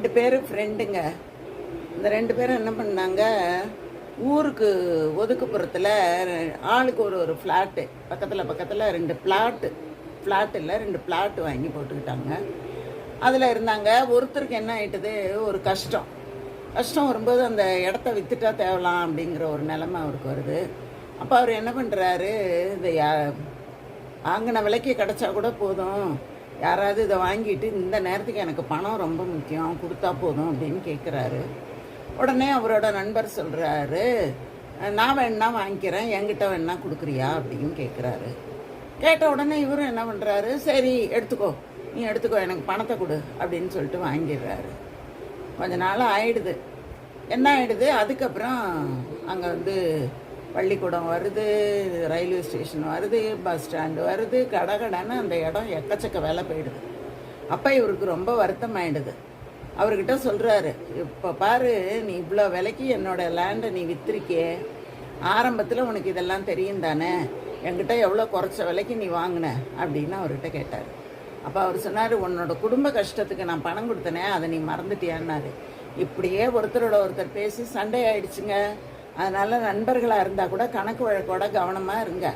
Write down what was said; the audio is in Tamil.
ரெண்டு பேரும் ஃப்ரெண்டுங்க இந்த ரெண்டு பேரும் என்ன பண்ணாங்க? ஊருக்கு ஒதுக்குப்புறத்தில் ஆளுக்கு ஒரு ஒரு ஃப்ளாட்டு பக்கத்தில் பக்கத்தில் ரெண்டு பிளாட்டு ஃப்ளாட் இல்லை ரெண்டு பிளாட் வாங்கி போட்டுக்கிட்டாங்க. அதில் இருந்தாங்க. ஒருத்தருக்கு என்ன ஆயிட்டது? ஒரு கஷ்டம். கஷ்டம் வரும்போது அந்த இடத்த வித்துட்டா தேவலாம் அப்படிங்கிற ஒரு நிலமை அவருக்கு வருது. அப்போ அவர் என்ன பண்ணுறாரு இந்த யா- வாங்கின விலைக்கு கிடச்சா கூட போதும். யாராவது இதை வாங்கிட்டு இந்த நேரத்துக்கு எனக்கு பணம் ரொம்ப முக்கியம் கொடுத்தா போதும் அப்படின்னு கேட்குறாரு உடனே அவரோட நண்பர் சொல்கிறாரு நான் வேணா வாங்கிக்கிறேன் என்கிட்ட வேணா கொடுக்குறியா? அப்படின்னு கேட்குறாரு கேட்ட உடனே இவரும் என்ன பண்ணுறாரு சரி எடுத்துக்கோ. நீ எடுத்துக்கோ எனக்கு பணத்தை கொடு அப்படின்னு சொல்லிட்டு வாங்கிடுறாரு. கொஞ்ச நாள் ஆயிடுது. என்ன ஆயிடுது? அதுக்கப்புறம் அங்கே வந்து பள்ளிக்கூடம் வருது ரயில்வே ஸ்டேஷன் வருது பஸ் ஸ்டாண்டு வருது கடை கடைன்னு அந்த இடம் எக்கச்சக்க வேலை போயிடுது. அப்போ இவருக்கு ரொம்ப வருத்தம் ஆயிடுது அவர்கிட்ட சொல்கிறாரு இப்போ பாரு நீ இவ்வளோ விலைக்கு என்னோடய லேண்டை நீ வித்திருக்கியே. ஆரம்பத்தில் உனக்கு இதெல்லாம் தெரியும் தானே. என்கிட்ட எவ்வளோ குறைச்ச விலைக்கு நீ வாங்கின? அப்படின்னு அவர்கிட்ட கேட்டார். அப்போ அவர் சொன்னார் உன்னோட குடும்ப கஷ்டத்துக்கு நான் பணம் கொடுத்தனே அதை நீ மறந்துட்டியான்னாரு. இப்படியே ஒருத்தரோட ஒருத்தர் பேசி சண்டை ஆயிடுச்சுங்க. அதனால நண்பர்களாக இருந்தால் கூட கணக்கு வழக்கோட கவனமாக இருங்க.